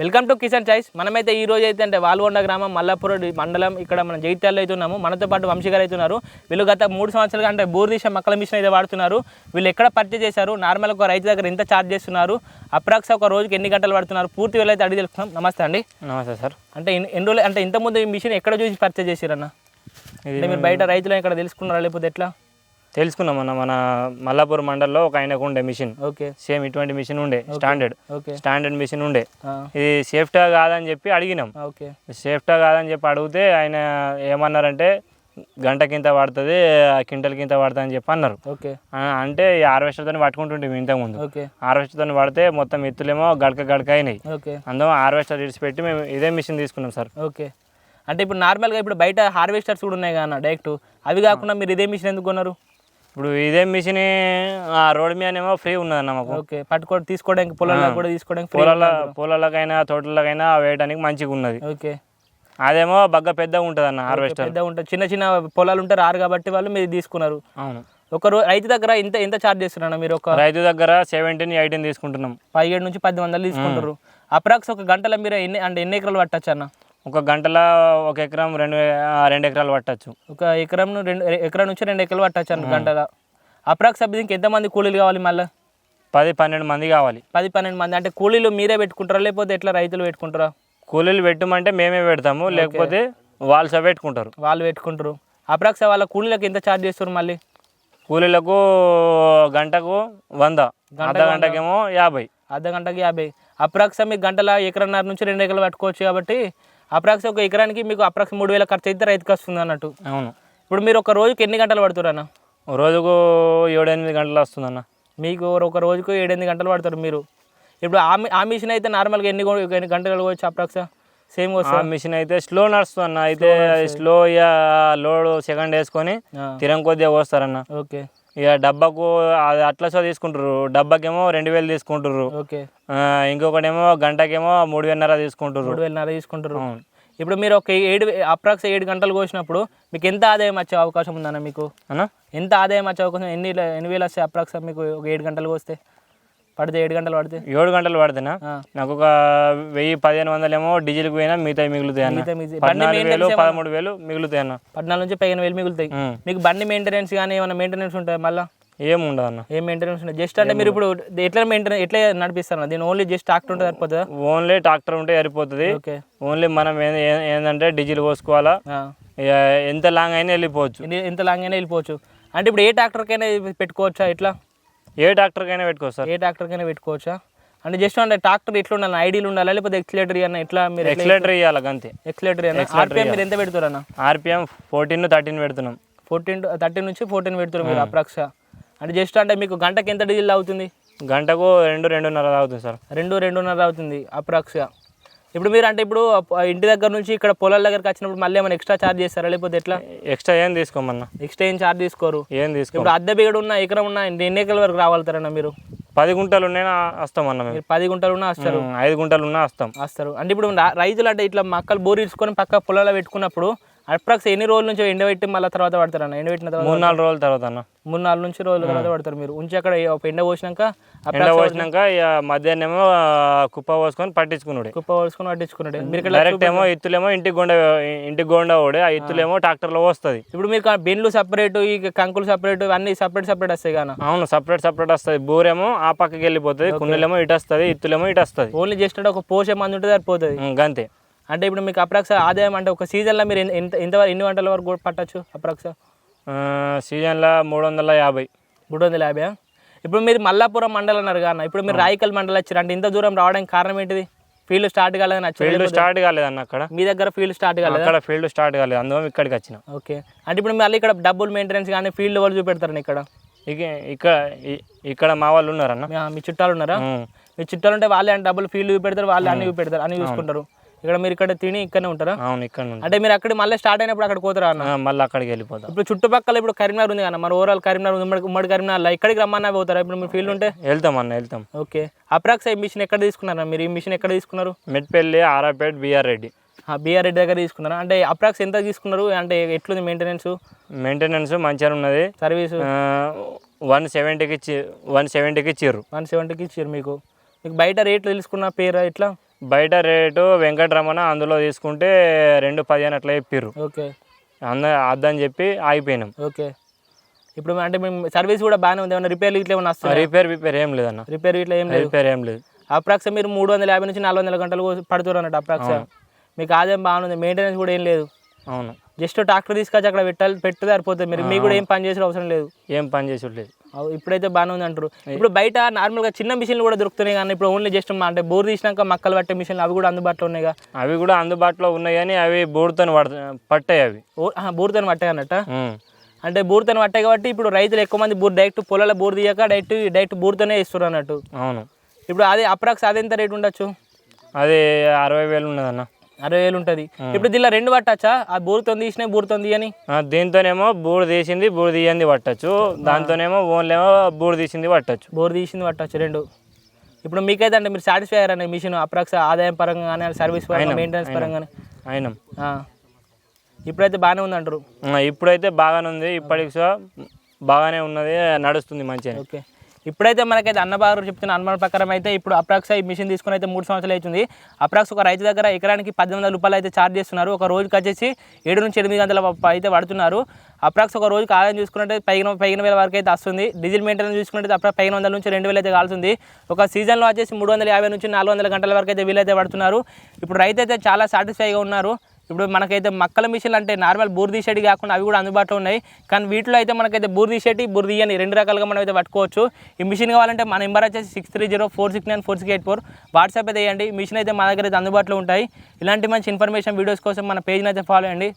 Welcome to Kisan choice. మనమైతే ఈ రోజు అయితే అంటే వాల్గొండ గ్రామం మల్లాపూర్ మండలం ఇక్కడ మన జైత్యాల్లో అయితే ఉన్నాము. మనతో పాటు వంశీ గారు అయితే ఉన్నారు. వీళ్ళు గత మూడు సంవత్సరాలుగా అంటే బూర్దీశ మక్కల మిషన్ అయితే వాడుతున్నారు. వీళ్ళు ఎక్కడ పర్చేజ్ చేశారు? నార్మల్ ఒక రైతు దగ్గర ఎంత ఛార్జ్ చేస్తున్నారు? అప్రాక్స్ ఒక రోజుకి ఎన్ని గంటలు పడుతున్నారు పూర్తి వేళ అయితే అడిగి తెలుసుకున్నాం నమస్తే అండి. నమస్తే సార్. అంటే ఎన్ని రోజులు అంటే ఇంతకుముందు ఈ మిషన్ ఎక్కడ చూసి పర్చేజ్ చేశారన్న? మీరు బయట రైతులు ఇక్కడ తెలుసుకున్నారా? లేకపోతే ఎట్లా? తెలుసుకున్నాం మన మన మల్లాపూర్ మండల్లో ఒక ఆయనకు ఉండే మిషన్. ఓకే. సేమ్ ఇటువంటి మిషన్ ఉండే స్టాండర్డ్. ఓకే. స్టాండర్డ్ మిషన్ ఉండే. ఇది సేఫ్టా కాదని చెప్పి అడిగినాం. ఓకే. సేఫ్టా కాదని చెప్పి అడిగితే ఆయన ఏమన్నారంటే గంటకింత పడుతుంది కింటలకింత పడుతుంది అని చెప్పి అన్నారు. అంటే ఈ హార్వెస్టర్తో పట్టుకుంటుంటే ఇంతకుముందు హార్వెస్టర్తో పడితే మొత్తం ఎత్తులేమో గడక గడక అయినాయి. ఓకే. అందులో హార్వెస్టర్ ఇడిచిపెట్టి మేము ఇదే మిషన్ తీసుకున్నాం సార్. ఓకే. అంటే ఇప్పుడు నార్మల్గా ఇప్పుడు బయట హార్వెస్టర్స్ కూడా ఉన్నాయి కదా డైరెక్ట్. అవి కాకుండా మీరు ఇదే మిషన్ ఎందుకు కొన్నారు? ఇప్పుడు ఇదే మిషన్ ఆ రోడ్ మీదనేమో ఫ్రీ ఉన్నదన్న మాకు. ఓకే పట్టుకో తీసుకోవడానికి పొలాల్లో కూడా తీసుకోవడానికి పొలాల. పొలాలకైనా తోటలకైనా వేయడానికి మంచిగా ఉన్నది. ఓకే. అదేమో బగ్గ పెద్దగా ఉంటుంది అన్న హార్వెస్టర్. పెద్ద ఉంటుంది చిన్న చిన్న పొలాలు ఉంటే రారు కాబట్టి వాళ్ళు మీరు తీసుకున్నారు. అవును. ఒక రైతు దగ్గర ఎంత ఎంత ఛార్జ్ చేస్తున్నారు మీరు ఒక రైతు దగ్గర సెవెంటీన్ ఎయిటీన్ తీసుకుంటున్నాం. పదిహేడు నుంచి పది వందలు తీసుకుంటారు అప్రాక్స్ ఒక గంటలో మీరు ఎన్ని అంటే ఎన్ని ఎకరాలు పట్టచ్చు అన్న? ఒక గంటల ఒక ఎకరం రెండు రెండు ఎకరాలు పట్టచ్చు. ఒక ఎకరం రెండు ఎకరం నుంచి రెండు ఎకరాలు పట్టచ్చు అన్న గంటల. అప్రాక్స్ దీనికి ఎంతమంది కూలీలు కావాలి మళ్ళీ? పది పన్నెండు మంది కావాలి. పది పన్నెండు మంది. అంటే కూలీలు మీరే పెట్టుకుంటారా? లేకపోతే ఎట్లా రైతులు పెట్టుకుంటారా? కూలీలు పెట్టమంటే మేమే పెడతాము. లేకపోతే వాళ్ళు సభ పెట్టుకుంటారు. వాళ్ళు పెట్టుకుంటారు. అప్రాక్స్ వాళ్ళ కూలీలకు ఎంత ఛార్జ్ చేస్తారు మళ్ళీ? కూలీలకు గంటకు వంద. అర్ధ గంటకేమో యాభై. అర్ధ గంటకి యాభై. అప్రాక్స్ మీకు గంటల ఎకరన్నర నుంచి రెండు ఎకరాలు పట్టుకోవచ్చు కాబట్టి అప్రాక్స్ ఒక ఎకరానికి మీకు అప్రాక్స్ మూడు వేల ఖర్చు అయితే రైతుకి వస్తుంది అన్నట్టు. అవును. ఇప్పుడు మీరు ఒక రోజుకి ఎన్ని గంటలు పడుతారు అన్న? రోజుకు ఏడు ఎనిమిది గంటలు వస్తుందన్న. మీకు ఒక రోజుకు ఏడెనిమిది గంటలు పడతారు మీరు. ఇప్పుడు ఆ ఆ మిషన్ అయితే నార్మల్గా ఎన్ని ఎన్ని గంటలు పోవచ్చు అప్రాక్స్? సేమ్ ఆ వస్తుంది? మిషన్ అయితే స్లో నడుస్తుంది అన్న అయితే స్లో లోడ్ సెకండ్ వేసుకొని తిరం కొద్దిగా పోస్తారన్న. ఓకే. ఇక డబ్బాకు అది అట్లా సో తీసుకుంటారు డబ్బాకేమో రెండు వేలు తీసుకుంటారు ఇంకొకటేమో గంటకేమో మూడు వేలన్నర తీసుకుంటారు మూడు వేలన్నర తీసుకుంటారు. ఇప్పుడు మీరు ఒక ఏడు అప్రాక్స్ ఏడు గంటలు కోసినప్పుడు మీకు ఎంత ఆదాయం వచ్చే అవకాశం ఉందన్న మీకు? అన్న? ఎంత ఆదాయం వచ్చే అవకాశం? ఎన్ని ఎన్ని వేలు వస్తాయి అప్రాక్స్ మీకు ఒక ఏడు గంటలు వస్తే పడితే ఏడు గంటలు పడితే? ఏడు గంటలు పడితేనా. నాకు ఒక వెయ్యి పదిహేను వందలేమో డీజిల్కి పోయినా మిగతా మిగులుతాయి అన్న. పదమూడు వేలు మిగులుతాయి అన్న. పద్నాలుగు నుంచి పదిహేను వేలు మిగులుతాయి. మీకు బండి మెయింటెనెన్స్ కానీ ఏమైనా మెయింటెనెన్స్ ఉంటాయి మళ్ళీ? ఏం ఉండదు అన్న. ఏం మెయింటెనెన్స్ ఉంటాయి జస్ట్ అంటే మీరు ఇప్పుడు ఎట్లా మెయింటెనెన్స్ ఎట్లా నడిపిస్తారు దీని ఓన్లీ జస్ట్ ట్రాక్టర్ ఉంటే సరిపోతుందా? ఓన్లీ ట్రాక్టర్ ఉంటే సరిపోతుంది. ఓకే. ఓన్లీ మనం ఏంటంటే డీజిల్ పోసుకోవాలా? ఎంత లాంగ్ అయినా వెళ్ళిపోవచ్చు. ఎంత లాంగ్ అయినా వెళ్ళిపోవచ్చు. అంటే ఇప్పుడు ఏ ట్రాక్టర్కైనా పెట్టుకోవచ్చా? ఎట్లా? ఏ ట్రాక్టర్కైనా పెట్టుకోవచ్చు సార్. ఏ ట్రాక్టర్కైనా పెట్టుకోవచ్చా? అంటే జస్ట్ అంటే ట్రాక్టర్ ఎట్లా ఉండాలి ఐడీలు ఉండాలా లేకపోతే ఎక్సిలేటర్ అన్న ఎట్లా మీరు ఎక్సలేటర్ ఇవ్వాలి అంతే ఎక్సిలేటర్ అన్న ఆర్పిఎం మీరు ఎంత పెడతారు అన్న ఆర్పిఎం ఫోర్టీన్ థర్టీన్ పెడుతున్నాం. ఫోర్టీన్ థర్టీన్ నుంచి ఫోర్టీన్ పెడతారు మీరు అప్రాక్స్. అంటే జస్ట్ అంటే మీకు గంటకి ఎంత డీజిల్ అవుతుంది గంటకు రెండు రెండున్నర అవుతుంది సార్. రెండు రెండున్నర అవుతుంది అప్రాక్స్గా ఇప్పుడు మీరు అంటే ఇప్పుడు ఇంటి దగ్గర నుంచి ఇక్కడ పొలాల దగ్గరికి వచ్చినప్పుడు మళ్ళీ ఏమైనా ఎక్స్ట్రా ఛార్జ్ చేస్తారా? లేకపోతే ఎట్లా? ఎక్స్ట్రా ఏం తీసుకోమన్నా. ఎక్స్ట్రా ఏం ఛార్జ్ తీసుకోరు? ఏం తీసుకో. ఇప్పుడు అద్దె బిగడు ఉన్న ఎకరం ఉన్న ఎన్ని ఎకరాల వరకు రావాలతారన్న మీరు? పది గుంటలు ఉన్నాయినా వస్తాం అన్న మీరు పది గుంటలు ఉన్నా వస్తారు ఐదు గుంటలు ఉన్నా వస్తాం వస్తారు అంటే ఇప్పుడు రైతులు అంటే ఇట్లా మక్కలు బోర్ ఇచ్చుకొని పక్క పొలాల్లో పెట్టుకున్నప్పుడు అప్రాక్స్ ఎన్ని రోజుల నుంచి ఎండబెట్టి మళ్ళీ తర్వాత పడతారన్న ఎండబెట్టిన తర్వాత మూడు నాలుగు రోజుల తర్వాత అన్న. మూడు నాలుగు నుంచి రోజుల తర్వాత పడతారు మీరు. ఉంచి అక్కడ ఎండ పోసినాక ఎండ పోసినాక ఇక మధ్యాహ్నం ఏమో కుప్ప పోసుకొని పట్టించుకున్నాడు కుప్ప పోసుకొని పట్టించుకున్నాడు మీరు డైరెక్ట్ ఏమో ఇత్తులేమో ఇంటికి గొండ ఇంటికి గొండ ఓడే ఆ ఇత్తులేమో ట్రాక్టర్లో వస్తుంది ఇప్పుడు మీరు కా- బెండ్లు సపరేట్ ఈ కంకులు సపరేట్ అన్ని సపరేట్ సపరేట్ వస్తాయి కానీ అవును సపరేట్ సపరేట్ వస్తుంది. బూరేమో ఆ పక్కకి వెళ్ళిపోతుంది కుండలేమో ఇటు వస్తుంది ఇత్తులేమో ఇటు వస్తుంది ఓన్లీ జస్ట్ ఒక పోసే మంది ఉంటే సరిపోతుంది. గంతే. అంటే ఇప్పుడు మీకు అప్రాక్స్ ఆదాయం అంటే ఒక సీజన్లో మీరు ఎంత ఎంత ఎన్ని గంటల వరకు పట్టచ్చు అప్రాక్స్? సీజన్లో మూడు వందల యాభై. మూడు వందల యాభై ఇప్పుడు మీరు మల్లాపురం మండలం అన్నారు కానీ ఇప్పుడు మీరు రాయికల్ మండలం వచ్చారు అంటే ఇంత దూరం రావడానికి కారణం ఏంటిది? ఫీల్డ్ స్టార్ట్ కాలేదని ఫీల్డ్ స్టార్ట్ కాలేదన్న అక్కడ. మీ దగ్గర ఫీల్డ్ స్టార్ట్ కాలేదు? అక్కడ ఫీల్డ్ స్టార్ట్ కాలేదు అందువల్ల ఇక్కడికి వచ్చిన. ఓకే. అంటే ఇప్పుడు మళ్ళీ ఇక్కడ డబ్బులు మెయింటెనెన్స్ కానీ ఫీల్డ్ వాళ్ళు చూపెడతారు ఇక్కడ? ఇక ఇక్కడ ఇక్కడ మా వాళ్ళు ఉన్నారన్న. మీ- చుట్టాలు ఉన్నారా. మీ చుట్టాలు ఉంటే వాళ్ళే డబ్బులు ఫీల్డ్ చూపెడతారు వాళ్ళే అన్ని చూపెడతారు అన్ని చూసుకుంటారు. ఇక్కడ మీరు ఇక్కడ తిని ఇక్కడనే ఉంటారా? అవును ఇక్కడ అంటే మీరు అక్కడ మళ్ళీ స్టార్ట్ అయినప్పుడు అక్కడ పోతారా అన్న? మళ్ళీ అక్కడికి వెళ్ళిపోతాం. ఇప్పుడు చుట్టుపక్కల ఇప్పుడు కరీంనగర్ ఉంది కదా మరి ఓవరాల్ కరీంనగర్ ఉంది, ఉమ్మడి ఉమ్మడి కరీంనగర్ ఇక్కడికి రమ్మన్నా పోతారా? ఇప్పుడు మీరు ఫీల్డ్ ఉంటే? వెళ్తాం అన్న వెళ్తాం. ఓకే. అప్రాక్స్ ఈ మిషన్ ఎక్కడ తీసుకున్నారా? మీరు ఈ మిషన్ ఎక్కడ తీసుకున్నారు? మెట్పల్లి ఆరాపేట్ బిఆర్ రెడ్డి. బీఆర్ రెడ్డి దగ్గర తీసుకున్నారా? అంటే అప్రాక్స్ ఎంత తీసుకున్నారు? అంటే ఎట్లుంది మెయింటెనెన్స్ మెయింటెనెన్స్ మంచిగా ఉన్నది. సర్వీస్ వన్ సెవెంటీకి వన్ సెవెంటీకి ఇచ్చిర్రు. వన్ సెవెంటీకి ఇచ్చారు మీకు. మీకు బయట రేట్లు తెలుసుకున్న పేరు ఎట్లా? బయట రేటు వెంకటరమణ అందులో తీసుకుంటే రెండు పదిహేను అట్లా చెప్పిర్రు. ఓకే. అంద అద్దని చెప్పి ఆగిపోయినాం. ఓకే. ఇప్పుడు అంటే మేము సర్వీస్ కూడా బాగానే ఉంది. ఏమైనా రిపేర్లు ఇట్లా ఏమైనా వస్తాయి రిపేర్ రిపేర్ ఏం లేదన్న. రిపేర్ ఇట్లా ఏం లేదు. రిపేర్ ఏం లేదు. అప్రాక్స్ మీరు మూడు వందల యాభై నుంచి నాలుగు వందల గంటలు పడుతున్నారు అన్నట్టు అప్రాక్స్. మీకు ఆదాయం బాగుంది మెయింటెనెన్స్ కూడా ఏం లేదు. అవును. జస్ట్ ట్రాక్టర్ తీసుకొచ్చి అక్కడ పెట్టాలి పెడితే సరిపోతుంది. మీరు మీకు కూడా ఏం పని చేసే అవసరం లేదు. ఏం పని చేసి లేదు. ఇప్పుడైతే బాగానే ఉంది అంటారు ఇప్పుడు బయట నార్మల్గా చిన్న మిషన్లు కూడా దొరుకుతున్నాయి కానీ ఇప్పుడు ఓన్లీ జస్ట్ అంటే బోర్ తీసినాక మక్కలు పట్టే మిషన్లు అవి కూడా అందుబాటులో ఉన్నాయిగా? అవి కూడా అందుబాటులో ఉన్నాయి కానీ అవి బోర్డుతో పడ పట్టాయి అవి. బూర్తో పట్టాయి అన్నట్ట. అంటే బూర్తో పట్టాయి కాబట్టి ఇప్పుడు రైతులు ఎక్కువ మంది బూర్ డైరెక్ట్ పొలాల బోర్ తీయక డైరెక్ట్ డైరెక్ట్ బూర్తోనే ఇస్తారు అన్నట్టు. అవును. ఇప్పుడు అదే అప్రాక్స్ అది ఎంత రేట్ ఉండొచ్చు? అది అరవై వేలు ఉన్నదన్న. అరవై వేలు ఉంటుంది. ఇప్పుడు దీనిలో రెండు పట్టచ్చా? ఆ బూర్తో తీసినా బూర్తో తీయని ఆ, దీంతోనేమో బూడు తీసింది బూడు తీయంది పట్టచ్చు. దాంతోనేమో ఓన్లీ ఏమో బూడు తీసింది పట్టచ్చు. బోర్ తీసింది పట్టచ్చు రెండు. ఇప్పుడు మీకైతే అంటే మీరు సాటిస్ఫై అయ్యారని మిషన్ అప్రాక్స్ ఆదాయం పరంగా కానీ సర్వీస్ పరంగా మెయింటెనెన్స్ పరంగా కానీ అయినాం ఆ. ఇప్పుడైతే బాగానే ఉంది అంటారు ఇప్పుడైతే బాగానే ఉంది. ఇప్పటికి సో బాగానే ఉన్నది నడుస్తుంది మంచిగా ఓకే. ఇప్పుడైతే మనకైతే అన్నబారు చెప్తున్న అనుమానం ప్రకారం అయితే ఇప్పుడు అప్రాక్స్ ఈ మిషన్ తీసుకుని అయితే మూడు సంవత్సరాలు అవుతుంది. అప్రాక్స్ ఒక రైతు దగ్గర ఎకరానికి పద్దెనిమిది వందల రూపాయలు అయితే ఛార్జ్ చేస్తున్నారు. ఒక రోజుకి వచ్చేసి ఏడు నుంచి ఎనిమిది గంటల అయితే పడుతున్నారు అప్రాక్స్ ఒక రోజుకి ఆదాయం చూసుకుంటే పైన పైన వేల వరకు అయితే వస్తుంది. డీజిల్ మెయింటెనెన్స్ చూసుకుంటే అప్పుడు పైన వందల నుంచి రెండు వేలు అయితే కాలుతుంది. ఒక సీజన్లో వచ్చేసి మూడు వందల యాభై నుంచి నాలుగు వందల గంటల వరకు అయితే వీలైతే పడుతున్నారు ఇప్పుడు రైతు అయితే చాలా సాటిస్ఫైగా ఉన్నారు. ఇప్పుడు మనకైతే మక్కల మిషన్లు అంటే నార్మల్ బూర్ తీసేటి కాకుండా అవి కూడా అందుబాటులో ఉన్నాయి. కానీ వీటిలో అయితే మనకైతే బూర్ తీసేటి బూర్ తీయని రెండు రకాలుగా మనం అయితే పట్టుకోవచ్చు. ఈ మిషన్ కావాలంటే మన నెంబర్ వచ్చేసి six three zero four six nine four six eight four WhatsApp అయితే వేయండి మిషన్ అయితే మా దగ్గర అయితే అందుబాటులో ఉంటాయి. ఇలాంటి మంచి ఇన్ఫర్మేషన్ వీడియోస్ కోసం మన పేజ్ని అయితే ఫాలో అండి